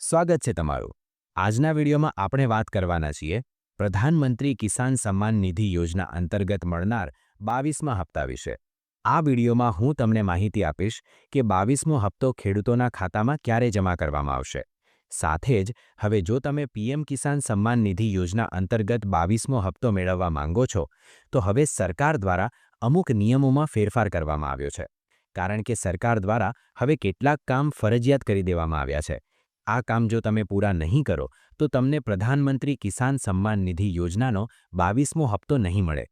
સ્વાગત છે તમારું. આજના વિડીયોમાં આપણે વાત કરવાના છીએ, પ્રધાનમંત્રી કિસાન સન્માન નિધિ યોજના અંતર્ગત મળનાર બાવીસમા હપ્તા વિશે. આ વિડીયોમાં હું તમને માહિતી આપીશ કે બાવીસમો હપ્તો ખેડૂતોના ખાતામાં ક્યારે જમા કરવામાં આવશે. સાથે જ, હવે જો તમે પીએમ કિસાન સન્માન નિધિ યોજના અંતર્ગત બાવીસમો હપ્તો મેળવવા માંગો છો, તો હવે સરકાર દ્વારા અમુક નિયમોમાં ફેરફાર કરવામાં આવ્યો છે. કારણ કે સરકાર દ્વારા હવે કેટલાક કામ ફરજિયાત કરી દેવામાં આવ્યા છે. આ કામ જો તમે પૂરા નહીં કરો, તો તમને પ્રધાનમંત્રી કિસાન સન્માન નિધિ યોજનાનો બાવીસમો હપ્તો નહીં મળે.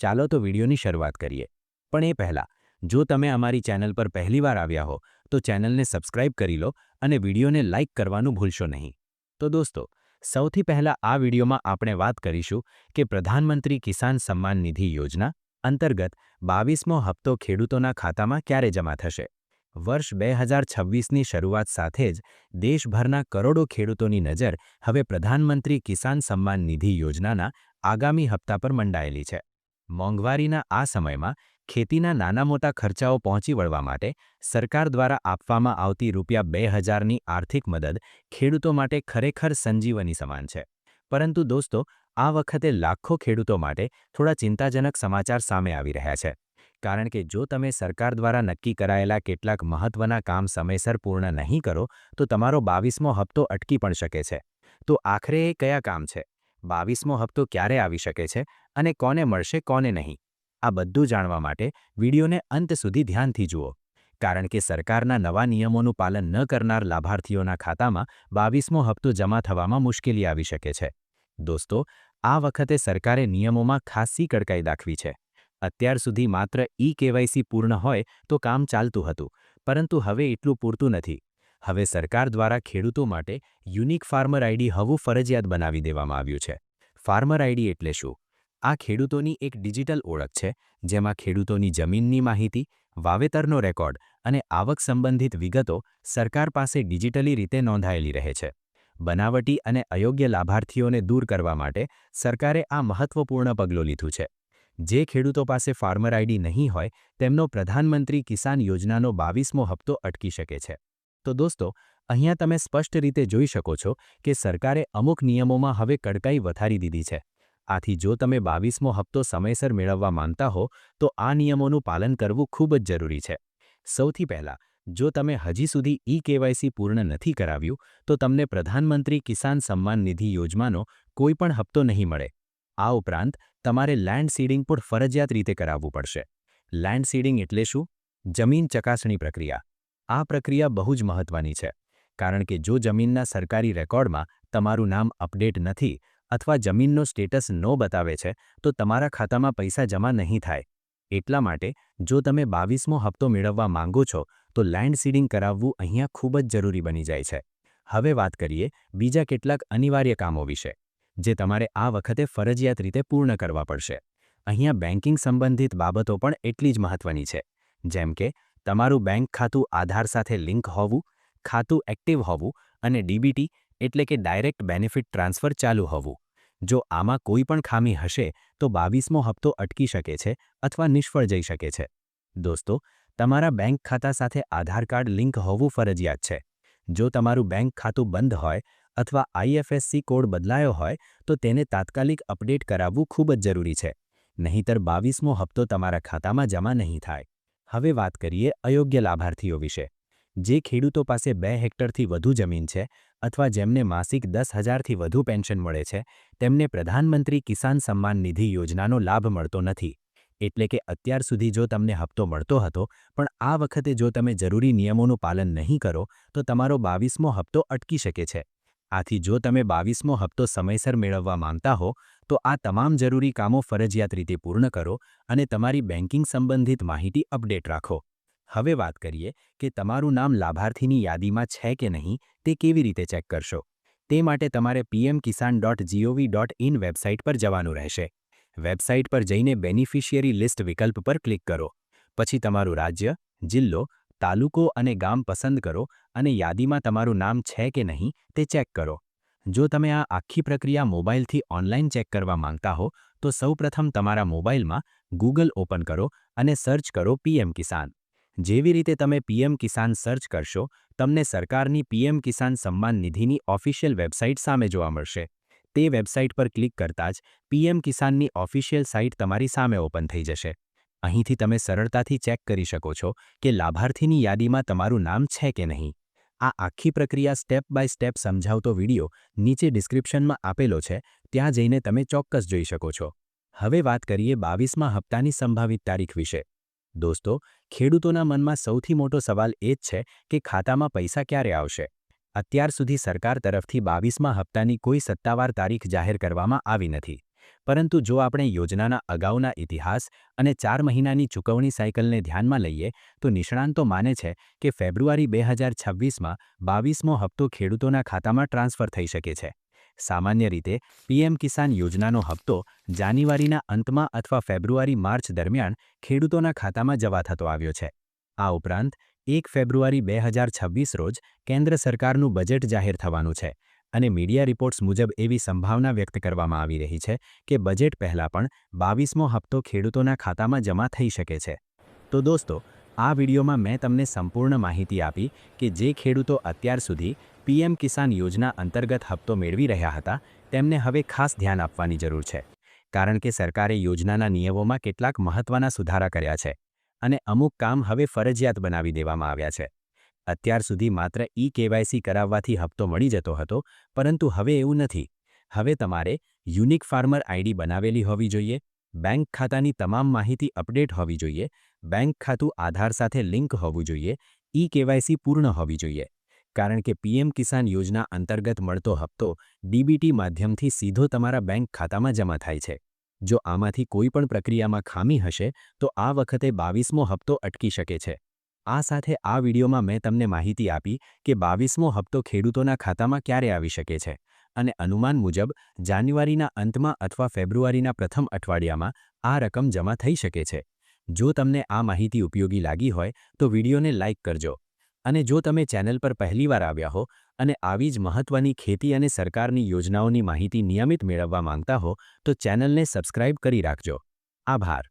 ચાલો તો વિડીયોની શરૂઆત કરીએ. પણ એ પહેલાં, જો તમે અમારી ચેનલ પર પહેલીવાર આવ્યા હો, તો ચેનલને સબસ્ક્રાઇબ કરી લો અને વિડીયોને લાઇક કરવાનું ભૂલશો નહીં. તો દોસ્તો, સૌથી પહેલાં આ વિડીયોમાં આપણે વાત કરીશું કે પ્રધાનમંત્રી કિસાન સન્માન નિધિ યોજના અંતર્ગત બાવીસમો હપ્તો ખેડૂતોના ખાતામાં ક્યારે જમા થશે. વર્ષ બે હજાર છવ્વીસની શરૂઆત સાથે જ દેશભરના કરોડો ખેડૂતોની નજર હવે પ્રધાનમંત્રી કિસાન સન્માન નિધિ યોજનાના આગામી હપ્તા પર મંડાયેલી છે. મોંઘવારીના આ સમયમાં ખેતીના નાના મોટા ખર્ચાઓ પહોંચી વળવા માટે સરકાર દ્વારા આપવામાં આવતી રૂપિયા બે હજારની આર્થિક મદદ ખેડૂતો માટે ખરેખર સંજીવની સમાન છે. પરંતુ દોસ્તો, આ વખતે લાખો ખેડૂતો માટે થોડા ચિંતાજનક સમાચાર સામે આવી રહ્યા છે. કારણ કે જો તમે સરકાર દ્વારા નક્કી કરાયેલા કેટલાક મહત્વના કામ સમયસર પૂર્ણ નહીં કરો, તો તમારો બાવીસમો હપ્તો અટકી પણ શકે છે. તો આખરે એ કયા કામ છે? બાવીસમો હપ્તો ક્યારે આવી શકે છે અને કોને મળશે, કોને નહીં? આ બધું જાણવા માટે વિડીયોને અંત સુધી ધ્યાનથી જુઓ. કારણ કે સરકારના નવા નિયમોનું પાલન ન કરનાર લાભાર્થીઓના ખાતામાં બાવીસમો હપ્તો જમા થવામાં મુશ્કેલી આવી શકે છે. દોસ્તો, આ વખતે સરકારે નિયમોમાં ખાસી કડકાઈ દાખવી છે. અત્યાર સુધી માત્ર ઈ કેવાયસી પૂર્ણ હોય તો કામ ચાલતું હતું, પરંતુ હવે એટલું પૂરતું નથી. હવે સરકાર દ્વારા ખેડૂતો માટે યુનિક ફાર્મર આઈડી હવું ફરજિયાત બનાવી દેવામાં આવ્યું છે. ફાર્મર આઈડી એટલે શું? આ ખેડૂતોની એક ડિજિટલ ઓળખ છે, જેમાં ખેડૂતોની જમીનની માહિતી, વાવેતરનો રેકોર્ડ અને આવક સંબંધિત વિગતો સરકાર પાસે ડિજિટલી રીતે નોંધાયેલી રહે છે. બનાવટી અને અયોગ્ય લાભાર્થીઓને દૂર કરવા માટે સરકારે આ મહત્વપૂર્ણ પગલું લીધું છે. જે ખેડૂતો પાસે ફાર્મર આઈડી નહીં હોય, તેમનો પ્રધાનમંત્રી કિસાન યોજનાનો બાવીસમો હપ્તો અટકી શકે છે. તો દોસ્તો, અહીંયા તમે સ્પષ્ટ રીતે જોઈ શકો છો કે સરકારે અમુક નિયમોમાં હવે કડકાઈ વધારી દીધી છે. આથી જો તમે બાવીસમો હપ્તો સમયસર મેળવવા માંગતા હો, તો આ નિયમોનું પાલન કરવું ખૂબ જ જરૂરી છે. સૌથી પહેલાં, જો તમે હજી સુધી ઈ કેવાયસી પૂર્ણ નથી કરાવ્યું, તો તમને પ્રધાનમંત્રી કિસાન સન્માન નિધિ યોજનાનો કોઈ પણ હપ્તો નહીં મળે. આ ઉપરાંત, તમારે લેન્ડ સીડિંગ પણ ફરજિયાત રીતે કરાવવું પડશે. લેન્ડ સીડિંગ એટલે શું? જમીન ચકાસણી પ્રક્રિયા. આ પ્રક્રિયા બહુ જ મહત્વની છે, કારણ કે જો જમીનના સરકારી રેકોર્ડમાં તમારું નામ અપડેટ નથી અથવા જમીનનો સ્ટેટસ નો બતાવે છે, તો તમારા ખાતામાં પૈસા જમા નહીં થાય. એટલા માટે, જો તમે બાવીસમો હપ્તો મેળવવા માંગો છો, તો લેન્ડ સીડિંગ કરાવવું અહીંયા ખૂબ જ જરૂરી બની જાય છે. હવે વાત કરીએ બીજા કેટલાક અનિવાર્ય કામો વિશે. જે તમારે આ વખતે ફરજિયાત રીતે પૂર્ણ કરવા પડશે. અહીંયા બેન્કિંગ સંબંધિત બાબતો પણ એટલી જ મહત્વની છે. જેમ કે, તમારું બેંક ખાતું આધાર સાથે લિંક હોવું, ખાતું એક્ટિવ હોવું અને ડીબીટી એટલે કે ડાયરેક્ટ બેનિફિટ ટ્રાન્સફર ચાલુ હોવું. જો આમાં કોઈ પણ ખામી હશે, તો બાવીસમો હપ્તો અટકી શકે છે અથવા નિષ્ફળ જઈ શકે છે. દોસ્તો, તમારા બેંક ખાતા સાથે આધાર કાર્ડ લિંક હોવું ફરજિયાત છે. જો તમારું બેંક ખાતું બંધ હોય અથવા આઈએફએસસી કોડ બદલાયો હોય, તો તેને તાત્કાલિક અપડેટ કરાવવું ખૂબ જ જરૂરી છે. નહીંતર બાવીસમો હપ્તો તમારા ખાતામાં જમા નહીં થાય. હવે વાત કરીએ અયોગ્ય લાભાર્થીઓ વિશે. જે ખેડૂતો પાસે બે હેક્ટરથી વધુ જમીન છે અથવા જેમને માસિક દસ હજારથી વધુ પેન્શન મળે છે, તેમને પ્રધાનમંત્રી કિસાન સન્માન નિધિ યોજનાનો લાભ મળતો નથી. એટલે કે અત્યાર સુધી જો તમને હપ્તો મળતો હતો, પણ આ વખતે જો તમે જરૂરી નિયમોનું પાલન નહીં કરો, તો તમારો બાવીસમો હપ્તો અટકી શકે છે. આથી જો તમે બાવીસમો હપ્તો સમયસર મેળવવા માંગતા હો, તો આ તમામ જરૂરી કામો ફરજિયાત રીતે પૂર્ણ કરો અને તમારી બેન્કિંગ સંબંધિત માહિતી અપડેટ રાખો. હવે વાત કરીએ કે તમારું નામ લાભાર્થીની યાદીમાં છે કે નહીં, તે કેવી રીતે ચેક કરશો? તે માટે તમારે PM Kisan dot G O V dot in website પર જવાનું રહેશે. વેબસાઇટ પર જઈને બેનિફિશિયરી લિસ્ટ વિકલ્પ પર ક્લિક કરો. પછી તમારું રાજ્ય, જિલ્લો તાલુકો અને ગામ પસંદ કરો અને યાદીમાં તમારું નામ છે કે નહીં તે ચેક કરો. જો તમે આ આખી પ્રક્રિયા મોબાઈલથી ઓનલાઈન ચેક કરવા માંગતા હો, તો સૌપ્રથમ તમારા મોબાઈલમાં ગૂગલ ઓપન કરો અને સર્ચ કરો પીએમ કિસાન. જેવી રીતે તમે પીએમ કિસાન સર્ચ કરશો, તમને સરકારની PM Kisan Samman નિધિની official website સામે જોવા મળશે. તે વેબસાઇટ પર ક્લિક કરતાં જ પીએમ કિસાનની ઓફિશિયલ સાઇટ તમારી સામે ઓપન થઈ જશે. અહીંથી તમે સરળતાથી ચેક કરી શકો છો કે લાભાર્થીની યાદીમાં તમારું નામ છે કે નહીં. આ આખી પ્રક્રિયા સ્ટેપ બાય સ્ટેપ સમજાવતો વિડિયો નીચે ડિસ્ક્રિપ્શનમાં આપેલો છે, ત્યાં જઈને તમે ચોક્કસ જોઈ શકો છો. હવે વાત કરીએ બાવીસમાં હપ્તાની સંભાવિત તારીખ વિશે. દોસ્તો, ખેડૂતોના મનમાં સૌથી મોટો સવાલ એ જ છે કે ખાતામાં પૈસા ક્યારે આવશે? અત્યાર સુધી સરકાર તરફથી બાવીસમાં હપ્તાની કોઈ સત્તાવાર તારીખ જાહેર કરવામાં આવી નથી. પરંતુ જો આપણે યોજનાના અગાઉના ઇતિહાસ અને ચાર મહિનાની ચૂકવણી સાયકલને ધ્યાનમાં લઈએ, તો નિષ્ણાંતો માને છે કે ફેબ્રુઆરી બે હજાર છવ્વીસમાં બાવીસમો હપ્તો ખેડૂતોના ખાતામાં ટ્રાન્સફર થઈ શકે છે. સામાન્ય રીતે, પીએમ કિસાન યોજનાનો હપ્તો જાન્યુઆરીના અંતમાં અથવા ફેબ્રુઆરી માર્ચ દરમિયાન ખેડૂતોના ખાતામાં જવા થતો આવ્યો છે. આ ઉપરાંત, એક ફેબ્રુઆરી બે હજાર છવ્વીસ રોજ કેન્દ્ર સરકારનું બજેટ જાહેર થવાનું છે. અને મીડિયા રિપોર્ટ્સ મુજબ એવી સંભાવના વ્યક્ત કરવામાં આવી રહી છે કે બજેટ પહેલાં પણ બાવીસમો હપ્તો ખેડૂતોના ખાતામાં જમા થઈ શકે છે. તો દોસ્તો, આ વિડીયોમાં મેં તમને સંપૂર્ણ માહિતી આપી કે જે ખેડૂતો અત્યાર સુધી પીએમ કિસાન યોજના અંતર્ગત હપ્તો મેળવી રહ્યા હતા, તેમને હવે ખાસ ધ્યાન આપવાની જરૂર છે. કારણ કે સરકારે યોજનાના નિયમોમાં કેટલાક મહત્ત્વના સુધારા કર્યા છે અને અમુક કામ હવે ફરજિયાત બનાવી દેવામાં આવ્યા છે. અત્યાર સુધી માત્ર ઈ કેવાયસી કરાવવાથી હપ્તો મળી જતો હતો, પરંતુ હવે એવું નથી. હવે તમારે યુનિક ફાર્મર આઈડી બનાવેલી હોવી જોઈએ, બેંક ખાતાની તમામ માહિતી અપડેટ હોવી જોઈએ, બેંક ખાતું આધાર સાથે લિંક હોવું જોઈએ, ઈ કેવાયસી પૂર્ણ હોવી જોઈએ. કારણ કે પીએમ કિસાન યોજના અંતર્ગત મળતો હપ્તો ડીબીટી માધ્યમથી સીધો તમારા બેંક ખાતામાં જમા થાય છે. જો આમાંથી કોઈ પણ પ્રક્રિયામાં ખામી હશે, તો આ વખતે બાવીસમો હપ્તો અટકી શકે છે. આ સાથે આ વિડીયોમાં મેં તમને માહિતી આપી કે બાવીસમો હપ્તો ખેડૂતોના ખાતામાં ક્યારે આવી શકે છે અને અનુમાન મુજબ જાન્યુઆરીના અંતમાં અથવા ફેબ્રુઆરીના પ્રથમ અઠવાડિયામાં આ રકમ જમા થઈ શકે છે. જો તમને આ માહિતી ઉપયોગી લાગી હોય તો વિડીયોને લાઇક કરજો અને જો તમે ચેનલ પર પહેલીવાર આવ્યા હો અને આવી જ મહત્વની ખેતી અને સરકારની યોજનાઓની માહિતી નિયમિત મેળવવા માંગતા હો તો ચેનલને સબસ્ક્રાઇબ કરી રાખજો. આભાર.